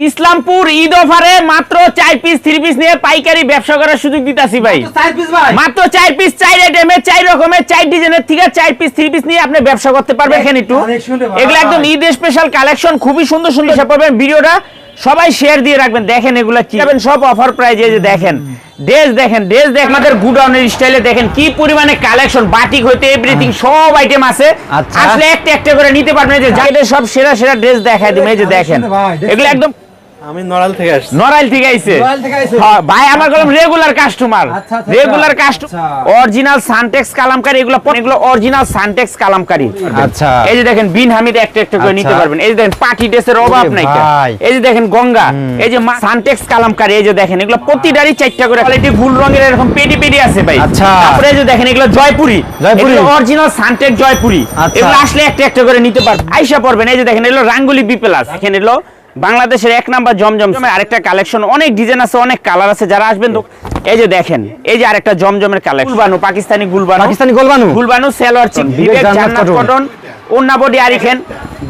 ইসলামপুর ঈদ অফারে মাত্র চার পিস থ্রি পিস নিয়ে পাইকারি ব্যবসা করার সুযোগ দিতাছি ভাই। মাত্র চার পিস চার আইটেমের চার রকমের চার ডিজাইনের থেকে চার পিস থ্রি পিস নিয়ে আপনি ব্যবসা করতে পারবেন এখানে একটু। এগুলো একদম ঈদ স্পেশাল কালেকশন খুবই সুন্দর সুন্দর হিসাব পাবেন। ভিডিওটা সবাই শেয়ার দিয়ে রাখবেন। দেখেন এগুলা কি পাবেন সব অফার প্রাইজে যে দেখেন। ড্রেস দেখেন ড্রেস দেখেন আমাদের গুডাউনের স্টাইলে দেখেন কি পরিমাণে কালেকশন বাটিক হইতে এভরিথিং সব আইটেম আছে। আচ্ছা। আসলে একটা একটা করে নিতে পারবেন এই যে জ্যাকেটের সব সেরা সেরা ড্রেস দেখায় দিবেন এই যে দেখেন। এগুলো একদম আমি নড়াল থেকে আসছি নরাইল থেকে আইছে রয়্যাল থেকে আইছে? হ্যাঁ, ভাই আমার কলম regular customer regular. Customer. Original Suntex Kalamkari এগুলো এগুলো অরিজিনাল সানটেক্স কালামকারী আচ্ছা। এই যে দেখেন বিন হামিদ একটা একটা করে নিতে আচ্ছা। পারবেন এই যে দেখেন পার্টি ড্রেসের অভাব নাই এই যে দেখেন গঙ্গা এই যে সানটেক্স কালামকারী এই যে দেখেন এগুলো প্রতিটারই চারটা করে কোয়ালিটি ফুল রঙের এরকম পেডি পেডি আছে ভাই আচ্ছা। তারপরে এই যে দেখেন এগুলো জয়পুরি জয়পুরি। অরিজিনাল সানটেক্স জয়পুরি আচ্ছা। এগুলো আসলে একটা একটা করে নিতে পারবেন আইসা পড়বেন এই যে দেখেন এগুলো রাঙ্গুলি বি প্লাস এখানে এগুলো বাংলাদেশের এক নাম্বার জমজম আরেকটা কালেকশন অনেক ডিজাইন আছে অনেক কালার আছে যারা আসবেন তো এই যে দেখেন এই যে আরেকটা জমজমের কালেকশন গুলবানু পাকিস্তানি গুলবানু। পাকিস্তানি গুলবানু? গুলবানু সেলোয়ার চিক বিবেক জান্নাত। কটন ওন্না বডি আরিখেন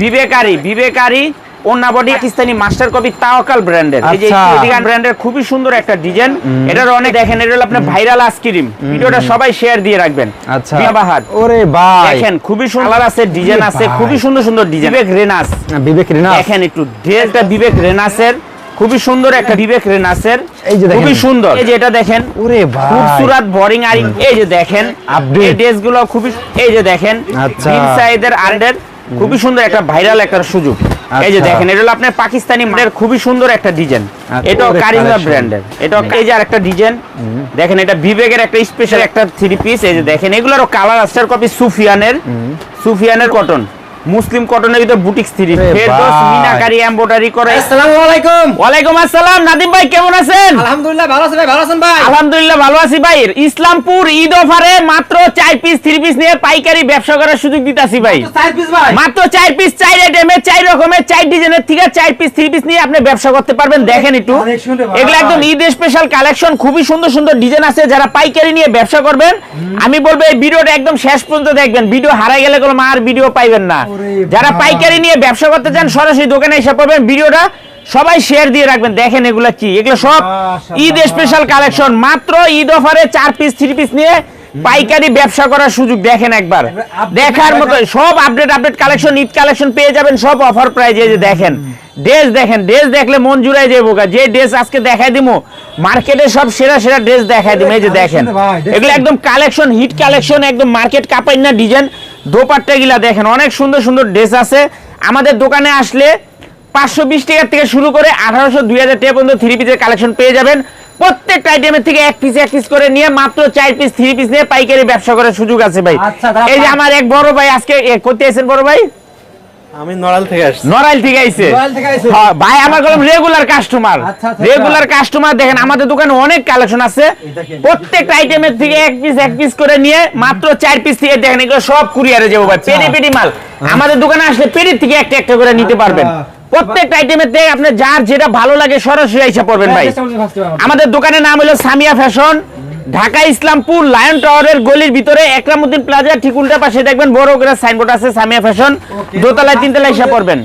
বিবেকারি বিবেকারি ওন্না বডি পাকিস্তানি মাস্টার কপি তাওয়াকাল ব্র্যান্ডের এই যে আচ্ছা। ব্র্যান্ডের খুবই সুন্দর একটা ডিজাইন এটার অনেক দেখেন এটা হলো আপনার ভাইরাল আইসক্রিম ভিডিওটা সবাই শেয়ার দিয়ে রাখবেন। আচ্ছা। বিয়াবাহার ওরে ভাই। দেখেন খুবই সুন্দর আছে ডিজাইন আছে খুবই সুন্দর সুন্দর ডিজাইন বিবেক রেনাস। বিবেক রিনা দেখেন একটু ড্রেসটা বিবেক রেনাসের। খুবই সুন্দর একটা বিবেক রেনাসের। এই যে খুবই সুন্দর। এই যে এটা দেখেন ওরে ভাই। খুবসুরাত বোরিং আর এই যে দেখেন। ড্রেসগুলো খুবই এই যে দেখেন আচ্ছা। আন্ডার খুবই সুন্দর একটা ভাইরাল একটা সুযোগ। এই যে আচ্ছা। দেখেন এটা হলো আপনার পাকিস্তানি মালের খুবই সুন্দর একটা ডিজাইন। এটা কারিমা ব্র্যান্ডের এটা এই যে আরেকটা ডিজাইন। দেখেন এটা বিবেকের একটা স্পেশাল একটা থ্রি পিস এই যে দেখেন এগুলোরও কালার আস্টার কপি সুফিয়ানের। সুফিয়ানের কটন মুসলিম কটনের ভিতর বুটিক্স থ্রি। ফেরদৌস। মিনাকারি এমব্রয়ডারি করে। আসসালামু আলাইকুম ওয়ালাইকুম আসসালাম নাদিম ভাই কেমন আছেন? আলহামদুলিল্লাহ ভালো আছেন ভাই ভালো আছেন ভাই? আলহামদুলিল্লাহ ভালো আছি ভাই। ইসলামপুর ঈদ অফারে মাত্র চার পিস থ্রি পিস নিয়ে পাইকারি ব্যবসা করার সুযোগ দিতাছি ভাই। চার পিস ভাই। মাত্র চার পিস চার আইটেমের চার রকমের চার ডিজাইনের থেকে চার পিস থ্রি পিস নিয়ে আপনি ব্যবসা করতে পারবেন। দেখেন একটু। এগুলো একদম ঈদ স্পেশাল কালেকশন খুবই সুন্দর সুন্দর ডিজাইন আছে। যারা পাইকারি নিয়ে ব্যবসা করবেন আমি বলব এই ভিডিওটা একদম শেষ পর্যন্ত দেখবেন। ভিডিও হারাই গেলে কোনো আর ভিডিও পাইবেন না। যারা পাইকারি নিয়ে ব্যবসা করতে চান সরাসরি দোকানে এসে পাবেন ভিডিওটা সবাই শেয়ার দিয়ে রাখবেন। দেখেন এগুলা কি। এগুলো সব ঈদ স্পেশাল কালেকশন মাত্র ঈদ অফারে চার পিস থ্রি পিস নিয়ে পাইকারি ব্যবসা করার সুযোগ দেখেন একবার। দেখার মতো সব update update collection Eid collection পেয়ে যাবেন। সব অফার প্রাইজে যে দেখেন। ড্রেস দেখেন ড্রেস দেখলে মন জুড়াই যাব। যে ড্রেস আজকে দেখাই দিমু মার্কেটে সব সেরা সেরা ড্রেস দেখাই দিমু। এই যে দেখেন? এগুলো একদম কালেকশন হিট কালেকশন একদম মার্কেট কাপাই না ডিজাইন দোপাট্টা গিলা দেখেন অনেক সুন্দর সুন্দর ড্রেস আছে। আমাদের দোকানে আসলে পাঁচশো বিশ টাকার থেকে শুরু করে আঠারোশো দুই হাজার টাকা পর্যন্ত থ্রি পিসের কালেকশন পেয়ে যাবেন। প্রত্যেকটা আইটেমের থেকে এক পিস এক পিস করে নিয়ে মাত্র চার পিস থ্রি পিস নিয়ে পাইকারি ব্যবসা করার সুযোগ আছে ভাই। আচ্ছা, এই যে আমার এক বড় ভাই আজকে করতে এসেন বড় ভাই? আমি থেকে আসছি। নরাইল থেকে আইছে? রয়্যাল থেকে আইছে? হ্যাঁ, ভাই আমার কলম রেগুলার কাস্টমার আচ্ছা, আচ্ছা, রেগুলার কাস্টমার দেখেন আমাদের দোকানে অনেক কালেকশন আছে। প্রত্যেকটা আইটেমের থেকে এক পিস এক পিস করে নিয়ে মাত্র চার পিস থেকে দেখেন এগুলো সব কুরিয়ারে যাব ভাই। পেডি পেডি মাল। আমাদের দোকানে আসলে পেডির থেকে একটা একটা করে নিতে পারবেন। আচ্ছা। প্রত্যেকটা আইটেমের থেকে আপনার যার যেটা ভালো লাগে সরাসরি আইসা পড়বেন ভাই। এ আমার। আমাদের দোকানের নাম হলো সামিয়া ফ্যাশন। ঢাকা ইসলামপুর লায়ন টাওয়ারের গলির ভিতরে একরামুদ্দিন প্লাজা ঠিক উল্টা পাশে দেখবেন বড় করে সাইনবোর্ড আছে সামিয়া ফ্যাশন দোতলায় তিনতলায় এসে পড়বেন।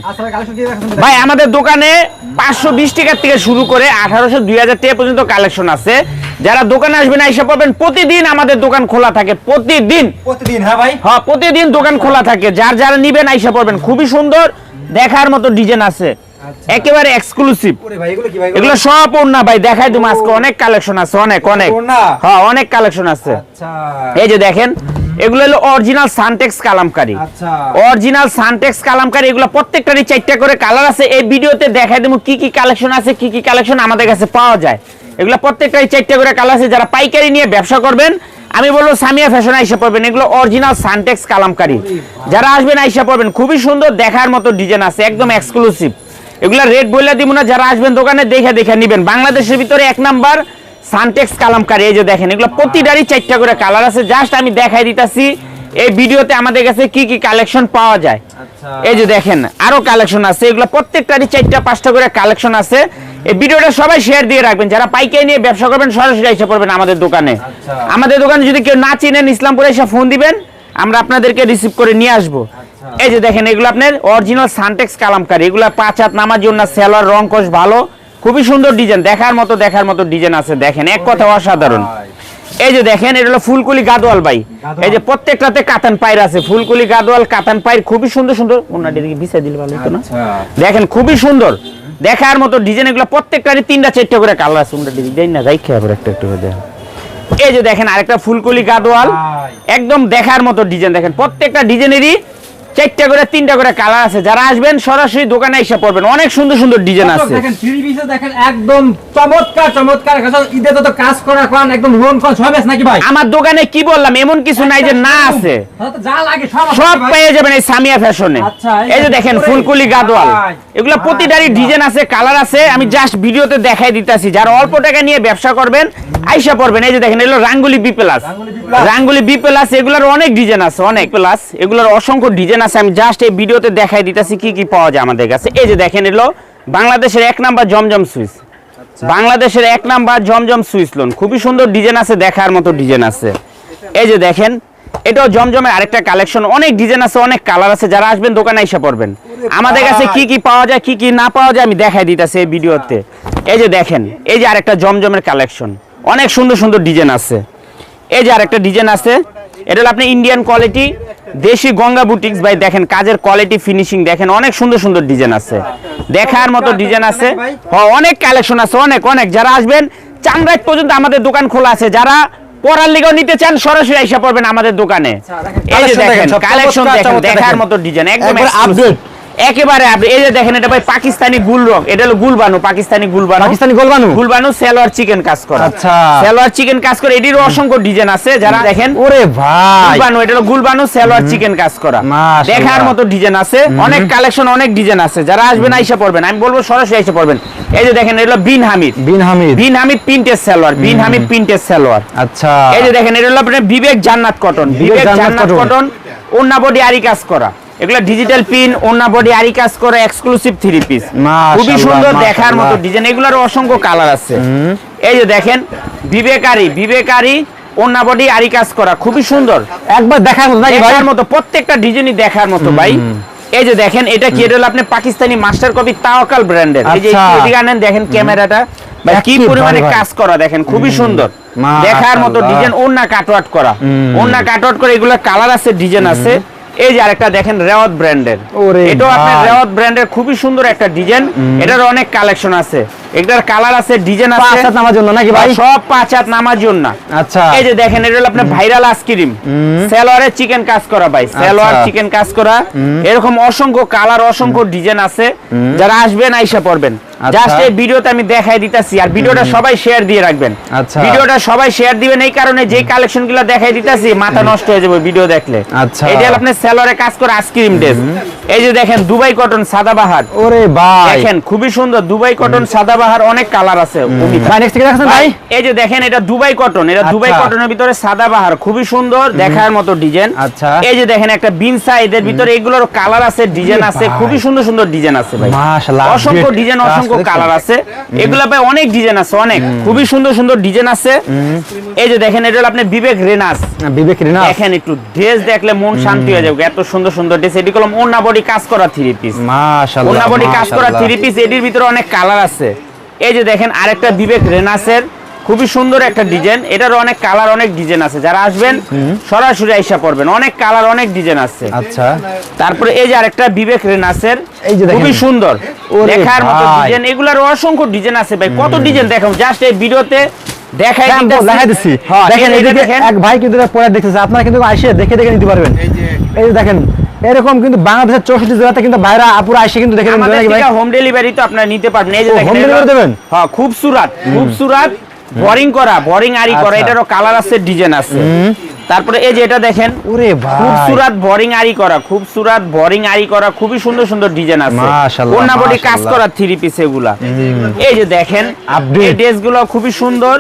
ভাই, আমাদের দোকানে পাঁচশো বিশ টাকার থেকে শুরু করে আঠারোশো দুই হাজার টাকা পর্যন্ত কালেকশন আছে। যারা দোকানে আসবেন এসে পাবেন প্রতিদিন আমাদের দোকান খোলা থাকে প্রতিদিন। প্রতিদিন হ্যাঁ ভাই? হ্যাঁ প্রতিদিন দোকান খোলা থাকে। যার যারা নিবেন আইসা পড়বেন। খুবই সুন্দর দেখার মতো ডিজাইন আছে। একেবারে এক্সক্লুসিভ এগুলো কি ভাই? এগুলো সব ওড়না ভাই দেখাই তুমি আজকে অনেক কালেকশন আছে অনেক অনেক? হ্যাঁ অনেক কালেকশন আছে। আচ্ছা। এই যে দেখেন এগুলো হলো অরিজিনাল সানটেক্স কালামকারী। আচ্ছা। অরিজিনাল সানটেক্স কালামকারী এগুলো প্রত্যেকটারই চারটা করে কালার আছে। এই ভিডিওতে দেখাই দেবো কি কি কালেকশন আছে কি কি কালেকশন আমাদের কাছে পাওয়া যায়। এগুলো প্রত্যেকটারই চারটা করে কালার আছে। যারা পাইকারি নিয়ে ব্যবসা করবেন আমি বলব সামিয়া ফ্যাশন আইসা পড়বেন। এগুলো অরিজিনাল সানটেক্স কালামকারী। যারা আসবেন আইসা পড়বেন খুবই সুন্দর দেখার মতো ডিজাইন আছে একদম এক্সক্লুসিভ এগুলা রেট বলে দিব না যারা আসবেন দোকানে দেখে দেখে নিবেন। বাংলাদেশের ভিতরে এক নাম্বার সানটেক্স কালামকারী এই যে দেখেন এগুলো প্রতিটারই চারটা করে কালার আছে। জাস্ট আমি দেখাই দিতাছি এই ভিডিওতে আমাদের কাছে কি কি কালেকশন পাওয়া যায়। আচ্ছা। এই যে দেখেন আরও কালেকশন আছে এগুলো প্রত্যেকটারই চারটা পাঁচটা করে কালেকশন আছে। এই ভিডিওটা সবাই শেয়ার দিয়ে রাখবেন যারা পাইকারি নিয়ে ব্যবসা করবেন সরাসরি এসে পড়বেন আমাদের দোকানে। আচ্ছা। আমাদের দোকানে যদি কেউ না চিনেন ইসলামপুরে এসে ফোন দিবেন আমরা আপনাদেরকে রিসিভ করে নিয়ে আসব। এই যে দেখেন এগুলো আপনার অরিজিনাল সানটেক্স কালামকারি। এগুলো পাঁচ হাত নামার জন্য সেলার রং কোষ ভালো। খুবই সুন্দর ডিজাইন দেখার মতো দেখার মতো ডিজাইন আছে দেখেন। এক কথা অসাধারণ। এই যে দেখেন এটা হলো ফুলকুলি গাদোয়াল ভাই। এই যে প্রত্যেকটাতে কাতান পায়ের আছে। ফুলকুলি গাদোয়াল কাতান পায়ের খুবই সুন্দর সুন্দর। ওনার দিকে বিছাই দিলে ভালো হতো না? আচ্ছা। দেখেন খুবই সুন্দর। দেখার মতো ডিজাইন এগুলো প্রত্যেকটারই তিনটা চারটে করে কালার আছে। উনটা ডিজাইন না রাইখে আবার একটা একটা করে দেখেন এই যে দেখেন আরেকটা ফুলকলি গাদোয়াল। একদম দেখার মতো ডিজাইন দেখেন প্রত্যেকটা ডিজাইনেরই চারটা করে তিনটা করে কালার আছে। যারা আসবেন সরাসরি দোকানে এসে পড়বেন। অনেক সুন্দর সুন্দর ডিজাইন আছে। দেখেন থ্রি পিসে দেখেন একদম চমৎকার চমৎকার। ঈদে তো কাজ করা কোন একদম লোন কোন সব আছে নাকি ভাই? আমার দোকানে কি বললাম এমন কিছু নাই যে না আছে। যা লাগে সব সব পেয়ে যাবেন এই সামিয়া ফ্যাশনে। আচ্ছা, এই যে দেখেন ফুলকুলি এগুলো প্রতিটারই ডিজাইন আছে কালার আছে। আমি জাস্ট ভিডিওতে দেখাই দিতেছি। যারা অল্প টাকা নিয়ে ব্যবসা করবেন আইসা পড়বেন। এই যে দেখেন এগুলো রাঙ্গুলি বি প্লাস রাঙ্গুলি রাঙ্গুলি বি প্লাস এগুলোর অনেক ডিজাইন আছে অনেক। প্লাস এগুলোর অসংখ্য ডিজাইন আছে আমি জাস্ট এই ভিডিওতে দেখাই দিতেছি কি কি পাওয়া যায় আমাদের কাছে। এই যে দেখেন এগুলো বাংলাদেশের এক নাম্বার জমজম সুইচ। বাংলাদেশের এক নাম্বার জমজম সুইচ লোন খুবই সুন্দর ডিজাইন আছে দেখার মতো ডিজাইন আছে। এই যে দেখেন এটাও জমজমের আরেকটা কালেকশন অনেক ডিজাইন আছে অনেক কালার আছে যারা আসবেন দোকানে এসে পড়বেন। আমাদের কাছে কি কি পাওয়া যায় কি কি না পাওয়া যায় আমি দেখাই দিতেছি এই ভিডিওতে। এই যে দেখেন এই যে আরেকটা জমজমের কালেকশন অনেক সুন্দর সুন্দর ডিজাইন আছে। এই যে আরেকটা ডিজাইন আছে এটা হলো আপনি ইন্ডিয়ান কোয়ালিটি দেশি গঙ্গা বুটিক্স ভাই দেখেন কাজের কোয়ালিটি ফিনিশিং দেখেন অনেক সুন্দর সুন্দর ডিজাইন আছে। দেখার মতো ডিজাইন আছে। হ্যাঁ, অনেক কালেকশন আছে অনেক অনেক। যারা আসবেন চাংরাইট পর্যন্ত আমাদের দোকান খোলা আছে। যারা পড়ার লিগেও নিতে চান সরাসরি আইসা পড়বেন আমাদের দোকানে। এই যে দেখেন কালেকশন দেখেন দেখার মতো ডিজাইন একদম update। একেবারে আপনি এই যে দেখেন এটা ভাই পাকিস্তানি গুল রং এটা হলো গুলবানু পাকিস্তানি গুলবানু। পাকিস্তানি গোলবানু? গুলবানু সেলোয়ার চিকেন কাজ করা। আচ্ছা। সেলোয়ার চিকেন কাজ করে এটির অসংখ্য ডিজাইন আছে যারা দেখেন ওরে ভাই। গুলবানু এটা হলো গুলবানু সেলোয়ার চিকেন কাজ করা। দেখার মতো ডিজাইন আছে অনেক কালেকশন অনেক ডিজাইন আছে। যারা আসবেন আইসা পড়বেন। আমি বলব সরাসরি আইসা পড়বেন। এই যে দেখেন এটা হলো বিন হামিদ। বিন হামিদ। বিন হামিদ প্রিন্টের সেলোয়ার বিন হামিদ প্রিন্টের সেলোয়ার। আচ্ছা। এই যে দেখেন এটা হলো আপনার বিবেক জান্নাত কটন বিবেক জান্নাত। কটন। ওন্না বডি আরি কাজ করা। এগুলো ডিজিটাল পিন ওন্না বডি আরি কাজ করা এক্সক্লুসিভ থ্রি পিস খুবই সুন্দর দেখার মতো ডিজাইন এগুলোর অসংখ্য কালার আছে। এই যে দেখেন বিবেকারি বিবেকারি ওন্না বডি আরি কাজ করা খুবই সুন্দর। একবার দেখার মতো দেখার মতো প্রত্যেকটা ডিজাইনই দেখার মতো ভাই। এই যে দেখেন এটা কি এটা হলো আপনি পাকিস্তানি মাস্টার কপি তাওয়াকাল ব্র্যান্ডের এই যে আচ্ছা। একটু এদিকে আনেন দেখেন ক্যামেরাটা। ভাই কি পরিমাণে কাজ করা দেখেন খুবই সুন্দর। দেখার মতো ডিজাইন ওন্না কাটওয়াট করা। ওন্না কাটওয়াট করে এগুলো কালার আছে ডিজাইন আছে। এই যে আরেকটা দেখেন রেওয়াত ব্র্যান্ডের। এটাও আপনার। রেওয়াত ব্র্যান্ডের খুবই সুন্দর একটা ডিজাইন। এটার অনেক কালেকশন আছে। এটার কালার আছে ডিজাইন আছে। পাঁচ হাত নামার জন্য নাকি ভাই? সব পাঁচ হাত নামার জন্য। আচ্ছা। এই যে দেখেন এটা হলো আপনার ভাইরাল আইসক্রিম সেলোয়ারে চিকেন কাজ করা ভাই সেলোয়ার আচ্ছা। চিকেন কাজ করা। এরকম অসংখ্য কালার অসংখ্য ডিজাইন আছে। যারা আসবেন আইসা পড়বেন। আচ্ছা। জাস্ট এই ভিডিওতে আমি দেখাই দিতাছি আর ভিডিওটা সবাই শেয়ার দিয়ে রাখবেন। আচ্ছা। ভিডিওটা সবাই শেয়ার দিবেন এই কারণে যে কালেকশনগুলো দেখাই দিতাছি মাথা নষ্ট হয়ে যাবে ভিডিও দেখলে। আচ্ছা। যে আপনার সেলোয়ারে কাজ করা আইসক্রিম ড্রেস এই যে দেখেন দুবাই কটন সাদাবাহার ওরে ভাই। দেখেন খুবই সুন্দর দুবাই কটন সাদাবাহার অনেক কালার আছে ভাই নেক্সট থেকে দেখাচ্ছেন ভাই এই যে দেখেন এটা দুবাই কটন এটা দুবাই আচ্ছা। কটনের ভিতরে সাদা বাহার খুবই সুন্দর দেখার মতো ডিজাইন আচ্ছা। এই যে দেখেন একটা বিনসা এদের ভিতরে এগুলোর কালার আছে ডিজাইন আছে খুবই সুন্দর সুন্দর ডিজাইন আছে ভাই। মাশাআল্লাহ, অসংখ্য ডিজাইন অসংখ্য কালার আছে। এগুলা ভাই অনেক ডিজাইন আছে অনেক। খুবই সুন্দর সুন্দর ডিজাইন আছে। এই যে দেখেন এটা হলো আপনি বিবেক রেনাস। বিবেক রিনা দেখেন একটু ড্রেস দেখলে মন শান্তি হয়ে যাবে। এত সুন্দর সুন্দর ড্রেস এটি কলম ওন্না বডি কাজ করা থ্রি পিস মাশাআল্লাহ ওন্না বডি কাজ করা থ্রি পিস এটির ভিতরে অনেক কালার আছে। এই যে দেখেন আরেকটা বিবেক রেনাসের খুবই সুন্দর একটা ডিজাইন। এটার অনেক কালার অনেক ডিজাইন আছে। যারা আসবেন সরাসরি আইসা পড়বেন। অনেক কালার অনেক ডিজাইন আছে। আচ্ছা। তারপরে এই যে আরেকটা বিবেক রেনাসের এই যে দেখেন। খুবই সুন্দর। দেখার মতো ডিজাইন। এগুলার অসংখ্য ডিজাইন আছে ভাই। কত ডিজাইন দেখাম জাস্ট এই ভিডিওতে দেখাই। দেখাই দিচ্ছি হ্যাঁ, দেখেন এই যে দেখেন। এক ভাই কিন্তু পরে দেখতেছে। আপনারা কিন্তু এসে দেখে দেখে নিতে পারবেন। এই যে দেখেন এরকম কিন্তু বাংলাদেশের চৌষট্টি জেলাতে কিন্তু ভাইরা আপুরা আসে কিন্তু দেখে হোম ডেলিভারি তো আপনারা নিতে পারবেন। এই যে হোম delivery দেবেন? হ্যাঁ খুব সুরাত খুব সুরাত বোরিং করা বোরিং আরি করা আচ্ছা। এটারও কালার আছে ডিজাইন আছে। তারপরে এই যে এটা দেখেন ওরে ভাই। খুব সুরাত বোরিং আরি করা খুব সুরাত বোরিং আরি করা খুবই সুন্দর সুন্দর ডিজাইন আছে। মাশাআল্লাহ, ওন্না বডি কাজ করা থ্রি পিস এগুলা। এই যে দেখেন। এই ড্রেসগুলো খুবই সুন্দর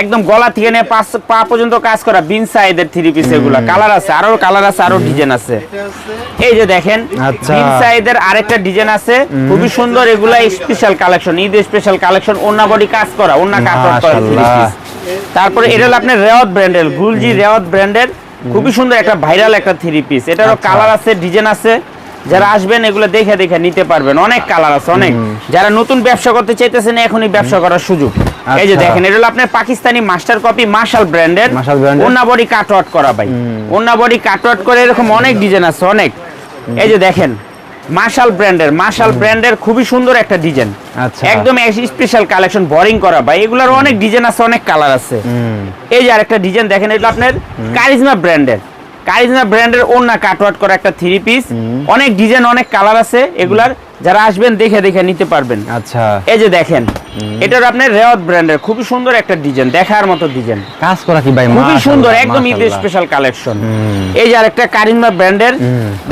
একদম গলা থেকে নিয়ে পাঁচ পা পর্যন্ত কাজ করা বিন সাইডের থ্রি পিস এগুলা। কালার আছে আরও কালার আছে আরও ডিজাইন আছে। এই যে দেখেন আচ্ছা। বিন সাইডের আরেকটা ডিজাইন আছে খুবই সুন্দর এগুলা special collection Eid special collection ওন্না বডি কাজ করা ওন্না কাপড় করা। তারপরে এটা হলো আপনার রেওয়াত ব্র্যান্ডের গুলজি রেওয়াত ব্র্যান্ডের। খুবই সুন্দর একটা ভাইরাল একটা থ্রি পিস এটারও আচ্ছা। কালার আছে ডিজাইন আছে। যারা আসবেন এগুলো দেখে দেখে নিতে পারবেন। অনেক কালার আছে অনেক। যারা নতুন ব্যবসা করতে চাইতেছেন এখনই ব্যবসা করার সুযোগ। এই যে আচ্ছা। দেখেন এটা হলো আপনার পাকিস্তানি মাস্টার কপি মার্শাল ব্র্যান্ডের মার্শাল brand-এর। ওন্না বডি কাটওয়ার্ট করা ভাই। ওন্না বডি কাটওয়ার্ট করে এরকম অনেক ডিজাইন আছে অনেক। এই যে দেখেন মার্শাল ব্র্যান্ডের মার্শাল ব্র্যান্ডের খুবই সুন্দর একটা ডিজাইন আচ্ছা। একদম স্পেশাল কালেকশন বোরিং করা। ভাই এগুলোর অনেক ডিজাইন আছে অনেক কালার আছে। এই যে আরেকটা ডিজাইন দেখেন এটা আপনার কারিজমা ব্র্যান্ডের কারিজমা ব্র্যান্ডের ওন্না কাটওয়ার্ট করা একটা থ্রি পিস অনেক ডিজাইন অনেক কালার আছে এগুলার যারা আসবেন দেখে দেখে নিতে পারবেন। আচ্ছা। এই যে দেখেন এটার আপনার রেওয়াত ব্র্যান্ডের খুবই সুন্দর একটা ডিজাইন দেখার মতো ডিজাইন কাজ করা কি ভাই? খুবই সুন্দর একদম মাশাআল্লাহ। স্পেশাল কালেকশন এই যে আরেকটা কারিজমা ব্র্যান্ডের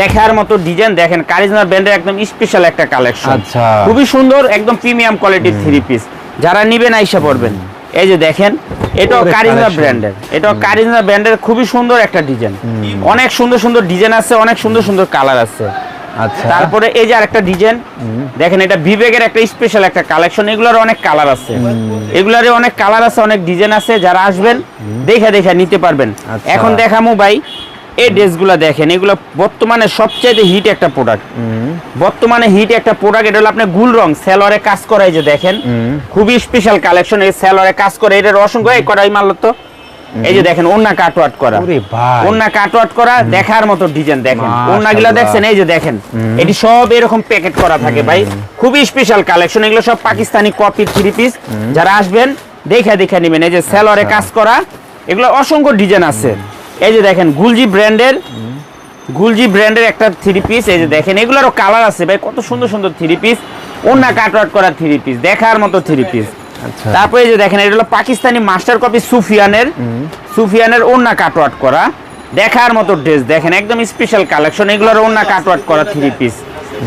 দেখার মতো ডিজাইন দেখেন কারিজমা ব্র্যান্ডের একদম স্পেশাল একটা কালেকশন আচ্ছা। খুবই সুন্দর একদম প্রিমিয়াম কোয়ালিটির থ্রি পিস যারা নিবেন আইসা পড়বেন। এই যে দেখেন এটাও কারিনা কারিজমা ব্র্যান্ডের এটাও কারিজমা ব্র্যান্ডের খুবই সুন্দর একটা ডিজাইন অনেক সুন্দর সুন্দর ডিজাইন আছে অনেক সুন্দর সুন্দর কালার আছে। আচ্ছা। তারপরে এই যে আরেকটা ডিজাইন দেখেন এটা বিবেকের একটা স্পেশাল একটা কালেকশন এগুলোর অনেক কালার আছে। এগুলোরে অনেক কালার আছে অনেক ডিজাইন আছে যারা আসবেন দেখে দেখে নিতে পারবেন। আচ্ছা। এখন দেখামু ভাই এই ড্রেসগুলো দেখেন এগুলো বর্তমানে সবচেয়ে হিট একটা প্রোডাক্ট বর্তমানে হিট একটা প্রোডাক্ট এটা হলো আপনার গুল রং সেলরে কাজ করা এই যে দেখেন। খুবই স্পেশাল কালেকশন এই সেলরে কাজ করে এটার অসংখ্য এই করাই মারল তো এই যে দেখেন ওন্না কাটওয়াট করা। ওরে ভাই। ওন্না কাটওয়াট করা দেখার মতো ডিজাইন দেখেন। ওন্নাগুলো দেখছেন এই যে দেখেন। এটি সব এরকম প্যাকেট করা থাকে ভাই। খুবই স্পেশাল কালেকশন এগুলো সব পাকিস্তানি কপি থ্রি পিস যারা আসবেন দেখে দেখে নেবেন এই যে সেলরে আচ্ছা। কাজ করা এগুলো অসংখ্য ডিজাইন আছে। এই যে দেখেন গুলজি ব্র্যান্ডের গুলজি ব্র্যান্ডের একটা থ্রি পিস এই যে দেখেন এগুলোরও কালার আছে ভাই কত সুন্দর সুন্দর থ্রি পিস ওন্না কাটওয়াট করা থ্রি পিস দেখার মতো থ্রি পিস আচ্ছা। তারপরে এই যে দেখেন এটা হলো পাকিস্তানি মাস্টার কপি সুফিয়ানের সুফিয়ানের ওন্না কাটওয়াট করা। দেখার মতো ড্রেস দেখেন একদম স্পেশাল কালেকশন এগুলোর ওন্না কাটওয়াট করা থ্রি পিস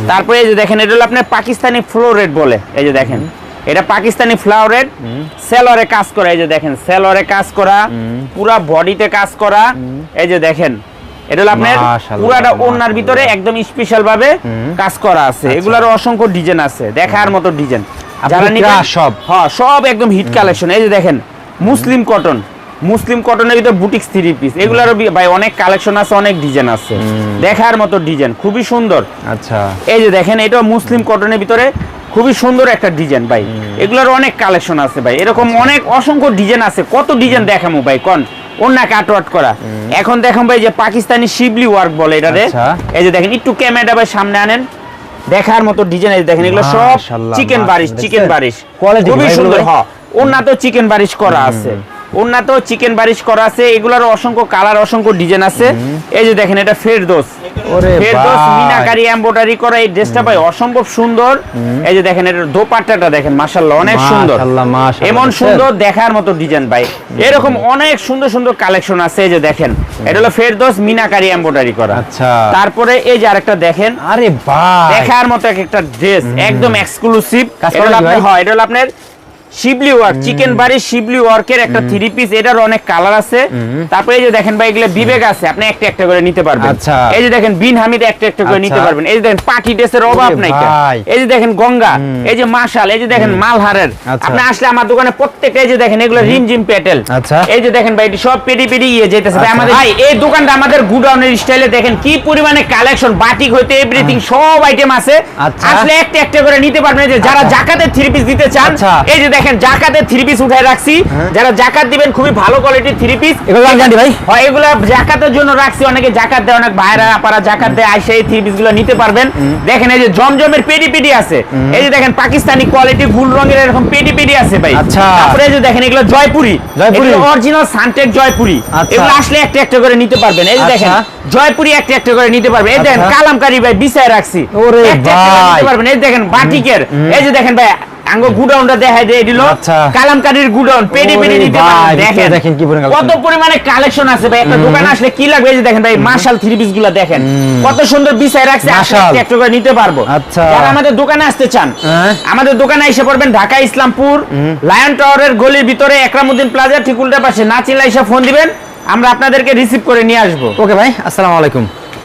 তারপরে এই যে দেখেন এটা হলো আপনার পাকিস্তানি ফ্লোরেড বলে এই যে দেখেন। এটা পাকিস্তানি ফ্লাওয়ারেড সেলরে কাজ করা এই যে দেখেন সেলরে কাজ করা পুরা বডিতে কাজ করা এই যে দেখেন এটা হলো আপনার পুরাটা ওন্নার ভিতরে একদম স্পেশাল ভাবে কাজ করা আছে। এগুলোর অসংখ্য ডিজাইন আছে দেখার মতো ডিজাইন। যারা আপনি নিবেন crush সব। হ্যাঁ সব একদম হিট কালেকশন এই যে দেখেন মুসলিম কটন মুসলিম কটনের ভিতরে বুটিক্স থ্রি পিস এগুলোরও ভাই অনেক কালেকশন আছে অনেক ডিজাইন আছে। দেখার মতো ডিজাইন খুবই সুন্দর। আচ্ছা। এই যে দেখেন এটা মুসলিম কটনের ভিতরে খুবই সুন্দর একটা ডিজাইন ভাই। এগুলোর অনেক কালেকশন আছে ভাই। এরকম অনেক অসংখ্য ডিজাইন আছে। কত ডিজাইন দেখামো ভাই কন? কাটওয়াট করা। এখন দেখাম ভাই যে পাকিস্তানি শিবলি ওয়ার্ক বলে এটারে আচ্ছা। এই যে দেখেন একটু ক্যামেরাটা ভাই সামনে আনেন। দেখার মতো ডিজাইন এই দেখেন এগুলো সব চিকেন বারিশ চিকেন বারিশ। খুবই সুন্দর হ্যাঁ ওনা তো চিকেন বারিশ করা আছে। উন্নত চিকেন বারিশ করা আছে এগুলোর অসংখ্য কালার অসংখ্য ডিজাইন আছে। এই যে দেখেন এটা ফেরদোস। ফেরদোস মিনাকারি এমব্রয়ডারি করা এই ড্রেসটা ভাই অসম্ভব সুন্দর। এই যে দেখেন এটার দোপাট্টাটা দেখেন মাশাআল্লাহ অনেক সুন্দর। এমন সুন্দর দেখার মতো ডিজাইন ভাই। এরকম অনেক সুন্দর সুন্দর কালেকশন আছে এই যে দেখেন। এটা হলো ফেরদোস মিনাকারি এমব্রয়ডারি করা। আচ্ছা। তারপরে এই যে আরেকটা দেখেন। আরে ভাই। দেখার মতো এক একটা ড্রেস একদম এক্সক্লুসিভ কাজ এটা হলো আপনার হয় এটা হলো আপনার শিবলি ওয়ার্ক চিকেন বাড়ি শিবলি ওয়ার্কের একটা থ্রি পিস এটার অনেক কালার আছে তারপরে এই যে দেখেন ভাই এগুলো বিবেক আছে আপনি একটা একটা করে নিতে পারবেন আচ্ছা। এই যে দেখেন বিন হামিদ একটা একটা করে নিতে আচ্ছা। পারবেন এই যে দেখেন পার্টি ড্রেসের অভাব নাই এই যে দেখেন গঙ্গা এই যে মাশাল এই যে দেখেন মালহারের আচ্ছা। আপনি আসলে আমার দোকানে প্রত্যেকটা এই যে দেখেন এগুলো রিমঝিম পেটেল আচ্ছা। এই যে দেখেন ভাই এটি সব পেটি পেটি ইয়ে যেতেছে ভাই আচ্ছা। আমাদের ভাই এই দোকানটা আমাদের গুডাউনের স্টাইলে দেখেন কি পরিমাণে কালেকশন বাটিক হইতে এভরিথিং সব আইটেম আছে আচ্ছা। আসলে একটা একটা করে নিতে পারবেন যে যারা আচ্ছা। জাকাতের থ্রি পিস দিতে চান আচ্ছা। এই যে দেখেন জাকাতের থ্রি পিস উঠায় রাখছি। যারা জাকাত দিবেন খুবই ভালো কোয়ালিটির থ্রি পিস এগুলো জানি ভাই। হয় এগুলা জাকাতের জন্য রাখছি। অনেকে জাকাত দেয় অনেক ভাইরা আপারা জাকাত দেয় আইসা এই থ্রি পিসগুলো নিতে পারবেন। দেখেন এই যে জমজমের পেডি পেডি আছে। এই যে দেখেন পাকিস্তানি কোয়ালিটি গুল রঙের এরকম পেডি পেডি আছে ভাই। আচ্ছা। তারপরে এই যে দেখেন এগুলো জয়পুরি। জয়পুরি। অরিজিনাল সানটেক জয়পুরি। আচ্ছা। এগুলো আসলে একটা একটা করে নিতে পারবেন। এই যে দেখেন আচ্ছা। জয়পুরি একটা একটা করে নিতে পারবেন। এই দেখেন আচ্ছা। কালামকারি ভাই বিছায় রাখছি। ওরে করে নিতে ভাই। পারবেন। এই দেখেন বাটিকের। এই যে দেখেন ভাই আঙ্গ গুডাউনটা দেখাই দিয়ে দিল। আচ্ছা। কালামকারীর গুডাউন পেডি পেডি ওরে নিতে ভাই, দেখেন। দেখেন। কি পরিমাণ কত পরিমাণে কালেকশন আছে ভাই একটা দোকানে আসলে কি লাগবে এই যে দেখেন ভাই থ্রি পিসগুলা দেখেন। কত সুন্দর বিছায় রাখছে আসলে। একটা করে নিতে পারব। আচ্ছা। যারা আমাদের দোকানে আসতে চান হ্যাঁ। আমাদের দোকানে এসে পড়বেন ঢাকা ইসলামপুর লায়ন টাওয়ারের গলির ভিতরে একরামুদ্দিন প্লাজা ঠিক উল্টা পাশে। না চিনলে এসে ফোন দিবেন আমরা আপনাদেরকে রিসিভ করে নিয়ে আসব। ওকে ভাই আসসালামু আলাইকুম।